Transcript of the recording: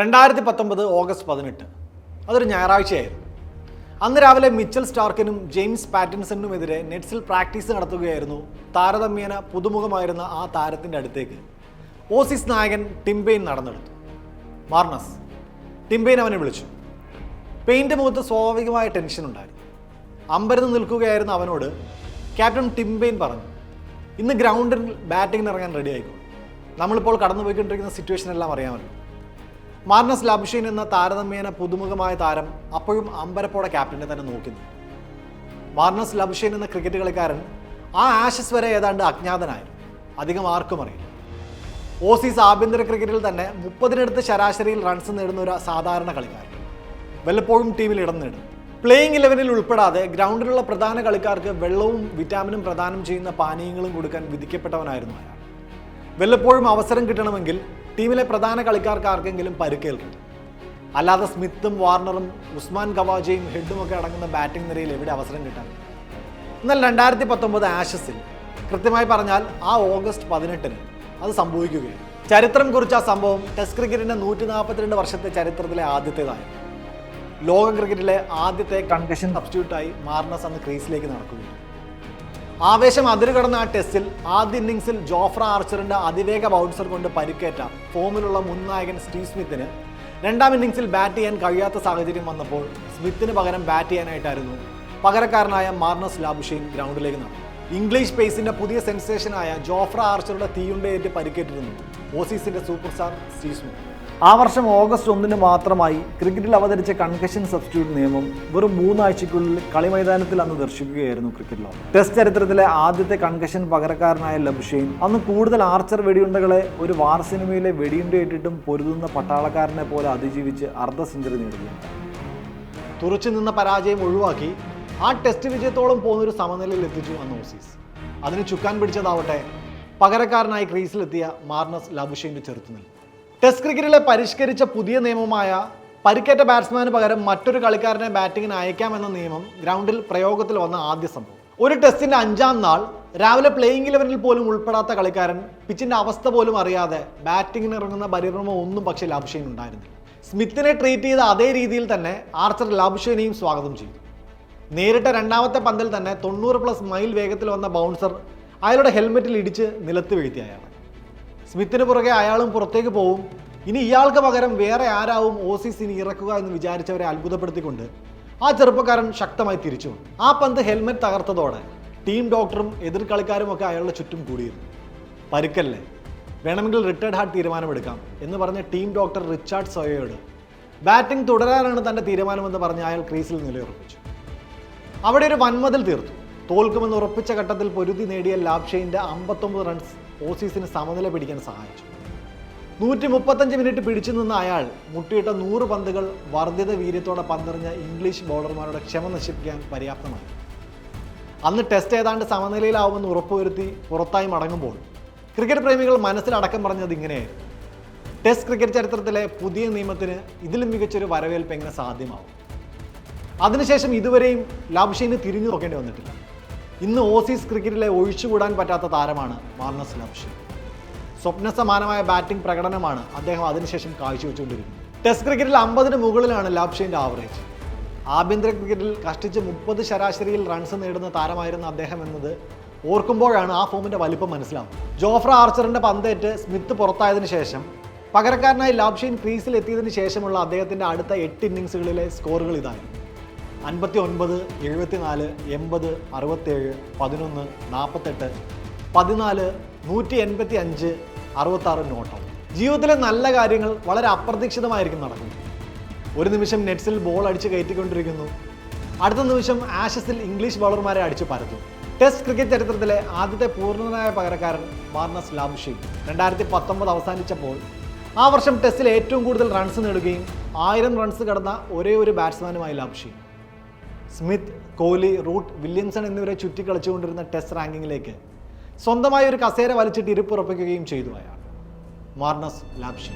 രണ്ടായിരത്തി പത്തൊമ്പത് ഓഗസ്റ്റ് പതിനെട്ട്. അതൊരു ഞായറാഴ്ചയായിരുന്നു. അന്ന് രാവിലെ മിച്ചൽ സ്റ്റാർക്കിനും ജെയിംസ് പാറ്റിൻസണിനുമെതിരെ നെറ്റ്സിൽ പ്രാക്ടീസ് നടത്തുകയായിരുന്നു താരതമ്യേന പുതുമുഖമായിരുന്ന ആ താരത്തിന്റെ അടുത്തേക്ക്. ഓസീസ് നായകൻ ടിംബെയിൻ നടന്നെടുത്തു. മാർണസ് ടിംബെയിൻ അവനെ വിളിച്ചു. പെയിന്റെ മുഖത്ത് സ്വാഭാവികമായ ടെൻഷൻ ഉണ്ടായി അമ്പരന്ന് നിൽക്കുകയായിരുന്ന അവനോട് ക്യാപ്റ്റൻ ടിംബെയിൻ പറഞ്ഞു ഇന്ന് ഗ്രൗണ്ടിൽ ബാറ്റിങ്ങിന് ഇറങ്ങാൻ റെഡി ആയിക്കോളും നമ്മളിപ്പോൾ കടന്നുപോയിക്കൊണ്ടിരിക്കുന്ന സിറ്റുവേഷൻ എല്ലാം അറിയാമല്ലോ. മാർണസ് ലബ്ഷീൻ എന്ന താരതമ്യേന പുതുമുഖമായ താരം അപ്പോഴും അമ്പരപ്പോടെ ക്യാപ്റ്റനെ തന്നെ നോക്കുന്നു. മാർണസ് ലബ്ഷീൻ എന്ന ക്രിക്കറ്റ് കളിക്കാരൻ ആ ആഷസ് വരെ ഏതാണ്ട് അജ്ഞാതനായിരുന്നു. അധികം ആർക്കും അറിയില്ല. ഓസീസ് ആഭ്യന്തര ക്രിക്കറ്റിൽ തന്നെ മുപ്പതിനടുത്ത് ശരാശരിയിൽ റൺസ് നേടുന്ന ഒരു സാധാരണ കളിക്കാരൻ. വല്ലപ്പോഴും ടീമിൽ ഇടം നേടും. പ്ലേയിങ് ഇലവനിൽ ഉൾപ്പെടാതെ ഗ്രൗണ്ടിലുള്ള പ്രധാന കളിക്കാർക്ക് വെള്ളവും വിറ്റാമിനും പ്രദാനം ചെയ്യുന്ന പാനീയങ്ങളും കൊടുക്കാൻ വിധിക്കപ്പെട്ടവനായിരുന്നു അയാൾ. വല്ലപ്പോഴും അവസരം കിട്ടണമെങ്കിൽ ടീമിലെ പ്രധാന കളിക്കാർക്ക് ആർക്കെങ്കിലും പരുക്കേൽക്കും. അല്ലാതെ സ്മിത്തും വാർണറും ഉസ്മാൻ ഖവാജയും ഹെഡും ഒക്കെ അടങ്ങുന്ന ബാറ്റിംഗ് നിരയിൽ എവിടെ അവസരം കിട്ടാൻ? എന്നാൽ രണ്ടായിരത്തി പത്തൊമ്പത് ആഷസിൽ കൃത്യമായി പറഞ്ഞാൽ ആ ഓഗസ്റ്റ് പതിനെട്ടിന് അത് സംഭവിക്കുകയാണ്. ചരിത്രം കുറിച്ച ആ സംഭവം ടെസ്റ്റ് ക്രിക്കറ്റിന്റെ നൂറ്റി നാൽപ്പത്തിരണ്ട് വർഷത്തെ ചരിത്രത്തിലെ ആദ്യത്തേതായിരുന്നു ലോക ക്രിക്കറ്റിലെ ആദ്യത്തെ കൺകഷൻ സബ്സ്റ്റിറ്റ്യൂട്ടായി മാർണസ് അന്ന് ക്രീസിലേക്ക് നടക്കുകയാണ്. ആവേശം അതിരുകടന്ന ആ ടെസ്റ്റിൽ ആദ്യ ഇന്നിംഗ്സിൽ ജോഫ്ര ആർച്ചറിന്റെ അതിവേഗ ബൗൺസർ കൊണ്ട് പരിക്കേറ്റ ഫോമിലുള്ള മുൻ നായകൻ സ്റ്റീവ് സ്മിത്തിന് രണ്ടാം ഇന്നിംഗ്സിൽ ബാറ്റ് ചെയ്യാൻ കഴിയാത്ത സാഹചര്യം വന്നപ്പോൾ സ്മിത്തിന് പകരം ബാറ്റ് ചെയ്യാനായിട്ടായിരുന്നു പകരക്കാരനായ മാർണസ് ലാബുഷെയിൻ ഗ്രൗണ്ടിലേക്ക് നടന്നു ഇംഗ്ലീഷ് പേസിന്റെ പുതിയ സെൻസേഷനായ ജോഫ്ര ആർച്ചറുടെ തീയുണ്ടയേറ്റ് പരിക്കേറ്റിരുന്നു. ഓസീസിന്റെ സൂപ്പർ സ്റ്റാർ സ്റ്റീവ് സ്മിത്ത്. ആ വർഷം ഓഗസ്റ്റ് ഒന്നിന് മാത്രമായി ക്രിക്കറ്റിൽ അവതരിച്ച കൺകഷൻ സബ്സ്റ്റിറ്റ്യൂട്ട് നിയമം വെറും മൂന്നാഴ്ചയ്ക്കുള്ളിൽ കളി മൈതാനത്തിൽ അന്ന് ദർശിക്കുകയായിരുന്നു ക്രിക്കറ്റ് ലോകം. ടെസ്റ്റ് ചരിത്രത്തിലെ ആദ്യത്തെ കൺകഷൻ പകരക്കാരനായ ലബ്ഷെയിൻ അന്ന് കൂടുതൽ ആർച്ചർ വെടിയുണ്ടകളെ ഒരു വാർ സിനിമയിലെ വെടിയുണ്ടയിട്ടിട്ടും പൊരുതുന്ന പട്ടാളക്കാരനെ പോലെ അതിജീവിച്ച് അർദ്ധ സെഞ്ചുറി നേടുന്നു തുറച്ചു നിന്ന പരാജയം ഒഴിവാക്കി ആ ടെസ്റ്റ് വിജയത്തോളം പോകുന്നൊരു സമനിലയിൽ എത്തിച്ചു അന്ന് ഓസീസ്. അതിന് ചുക്കാൻ പിടിച്ചതാവട്ടെ പകരക്കാരനായി ക്രീസിലെത്തിയ മാർണസ് ലബുഷേന്റെ ചെറുത്തുനിൽപ്പ്. ടെസ്റ്റ് ക്രിക്കറ്റിലെ പരിഷ്കരിച്ച പുതിയ നിയമമായ പരിക്കേറ്റ ബാറ്റ്സ്മാന് പകരം മറ്റൊരു കളിക്കാരനെ ബാറ്റിങ്ങിന് അയക്കാമെന്ന നിയമം ഗ്രൗണ്ടിൽ പ്രയോഗത്തിൽ വന്ന ആദ്യ സംഭവം. ഒരു ടെസ്റ്റിന്റെ അഞ്ചാം നാൾ രാവിലെ പ്ലേയിങ് ഇലവനിൽ പോലും ഉൾപ്പെടാത്ത കളിക്കാരൻ പിച്ചിന്റെ അവസ്ഥ പോലും അറിയാതെ ബാറ്റിങ്ങിന് ഇറങ്ങുന്ന പരിഭ്രമം ഒന്നും പക്ഷേ ലാബുഷൈൻ ഉണ്ടായിരുന്നില്ല. സ്മിത്തിനെ ട്രീറ്റ് ചെയ്ത അതേ രീതിയിൽ തന്നെ ആർച്ചർ ലാബുഷൈനെയും സ്വാഗതം ചെയ്തു. നേരിട്ട രണ്ടാമത്തെ പന്തിൽ തന്നെ തൊണ്ണൂറ് പ്ലസ് മൈൽ വേഗത്തിൽ വന്ന ബൗൺസർ അയാളുടെ ഹെൽമെറ്റിൽ ഇടിച്ച് നിലത്ത് വീഴ്ത്തിയ സ്മിത്തിന് പുറകെ അയാളും പുറത്തേക്ക് പോവും. ഇനി ഇയാൾക്ക് പകരം വേറെ ആരാവും ഓസീസ് ഇനി ഇറക്കുക എന്ന് വിചാരിച്ചവരെ അത്ഭുതപ്പെടുത്തിക്കൊണ്ട് ആ ചെറുപ്പക്കാരൻ ശക്തമായി തിരിച്ചു ആ പന്ത് ഹെൽമെറ്റ് തകർത്തതോടെ ടീം ഡോക്ടറും എതിർ കളിക്കാരും ഒക്കെ അയാളുടെ ചുറ്റും കൂടിയിരുന്നു. പരുക്കല്ലേ? വേണമെങ്കിൽ റിട്ടയർഡ് ഹാർട്ട് തീരുമാനമെടുക്കാം എന്ന് പറഞ്ഞ ടീം ഡോക്ടർ റിച്ചാർഡ് സോയോട് ബാറ്റിംഗ് തുടരാനാണ് തന്റെ തീരുമാനമെന്ന് പറഞ്ഞ് അയാൾ ക്രീസിൽ നിലയുറപ്പിച്ചു. അവിടെ ഒരു വൻമതിൽ തീർത്തു. തോൽക്കുമെന്ന് ഉറപ്പിച്ച ഘട്ടത്തിൽ പൊരുതി നേടിയ ലാബ്ഷെയിന്റെ അമ്പത്തൊമ്പത് റൺസ് ഓസീസിന് സമനില പിടിക്കാൻ സഹായിച്ചു. നൂറ്റി മുപ്പത്തഞ്ച് മിനിറ്റ് പിടിച്ചു നിന്ന അയാൾ മുട്ടിയിട്ട നൂറ് പന്തുകൾ വർദ്ധിത വീര്യത്തോടെ പന്തെറിഞ്ഞ ഇംഗ്ലീഷ് ബൗളർമാരുടെ ക്ഷമ നശിപ്പിക്കാൻ പര്യാപ്തമായി അന്ന് ടെസ്റ്റ് ഏതാണ്ട് സമനിലയിലാവുമെന്ന് ഉറപ്പുവരുത്തി പുറത്തായി മടങ്ങുമ്പോൾ ക്രിക്കറ്റ് പ്രേമികൾ മനസ്സിലടക്കം പറഞ്ഞത് ഇങ്ങനെയായിരുന്നു. ടെസ്റ്റ് ക്രിക്കറ്റ് ചരിത്രത്തിലെ പുതിയ നിയമത്തിന് ഇതിലും മികച്ചൊരു വരവേൽപ്പ് എങ്ങനെ സാധ്യമാവും? അതിനുശേഷം ഇതുവരെയും ലാബ്ഷീന് തിരിഞ്ഞു നോക്കേണ്ടി വന്നിട്ടില്ല. ഇന്ന് ഓസീസ് ക്രിക്കറ്റിലെ ഒഴിച്ചുകൂടാൻ പറ്റാത്ത താരമാണ് മാർണസ് ലാബ്ഷീൻ സ്വപ്ന സമാനമായ ബാറ്റിംഗ് പ്രകടനമാണ് അദ്ദേഹം അതിനുശേഷം കാഴ്ചവെച്ചുകൊണ്ടിരിക്കുന്നത്. ടെസ്റ്റ് ക്രിക്കറ്റിൽ അമ്പതിന് മുകളിലാണ് ലാബ്ഷീന്റെ ആവറേജ്. ആഭ്യന്തര ക്രിക്കറ്റിൽ കഷ്ടിച്ച് മുപ്പത് ശരാശരിയിൽ റൺസ് നേടുന്ന താരമായിരുന്ന അദ്ദേഹം എന്നത് ഓർക്കുമ്പോഴാണ് ആ ഫോമിന്റെ വലിപ്പം മനസ്സിലാവുന്നത്. ജോഫ്ര ആർച്ചറിന്റെ പന്തേറ്റ് സ്മിത്ത് പുറത്തായതിനു ശേഷം പകരക്കാരനായി ലാബ്ഷീൻ ക്രീസിൽ എത്തിയതിനു ശേഷമുള്ള അദ്ദേഹത്തിന്റെ അടുത്ത എട്ട് ഇന്നിങ്സുകളിലെ സ്കോറുകൾ ഇതായിരുന്നു. അൻപത്തി ഒൻപത് എഴുപത്തിനാല് എൺപത് അറുപത്തേഴ് പതിനൊന്ന് നാൽപ്പത്തെട്ട് പതിനാല് നൂറ്റി എൺപത്തി അഞ്ച് അറുപത്താറ് നോട്ടം. ജീവിതത്തിലെ നല്ല കാര്യങ്ങൾ വളരെ അപ്രതീക്ഷിതമായിരിക്കും നടക്കുന്നത് ഒരു നിമിഷം നെറ്റ്സിൽ ബോൾ അടിച്ച് കയറ്റിക്കൊണ്ടിരിക്കുന്നു. അടുത്ത നിമിഷം ആഷസിൽ ഇംഗ്ലീഷ് ബൗളർമാരെ അടിച്ച് പരത്തും. ടെസ്റ്റ് ക്രിക്കറ്റ് ചരിത്രത്തിലെ ആദ്യത്തെ പൂർണനായ പകരക്കാരൻ മാർണസ് ലാംഷിംഗ് രണ്ടായിരത്തി പത്തൊമ്പത് അവസാനിച്ചപ്പോൾ ആ വർഷം ടെസ്റ്റിൽ ഏറ്റവും കൂടുതൽ റൺസ് നേടുകയും ആയിരം റൺസ് കടന്ന ഒരേ ഒരു ബാറ്റ്സ്മാനുമായി Labuschagne Smith Kohli Root Williamson എന്നിവരെ ചുറ്റിക്കളിച്ചുകൊണ്ടിരുന്ന ടെസ്റ്റ് റാങ്കിങ്ങിലേക്ക് സ്വന്തമായി ഒരു കസേര വലിച്ചിട്ട് ഇരിപ്പുറപ്പിക്കുകയും ചെയ്തു അയാൾ. മാർണസ് ലാബ്ഷി.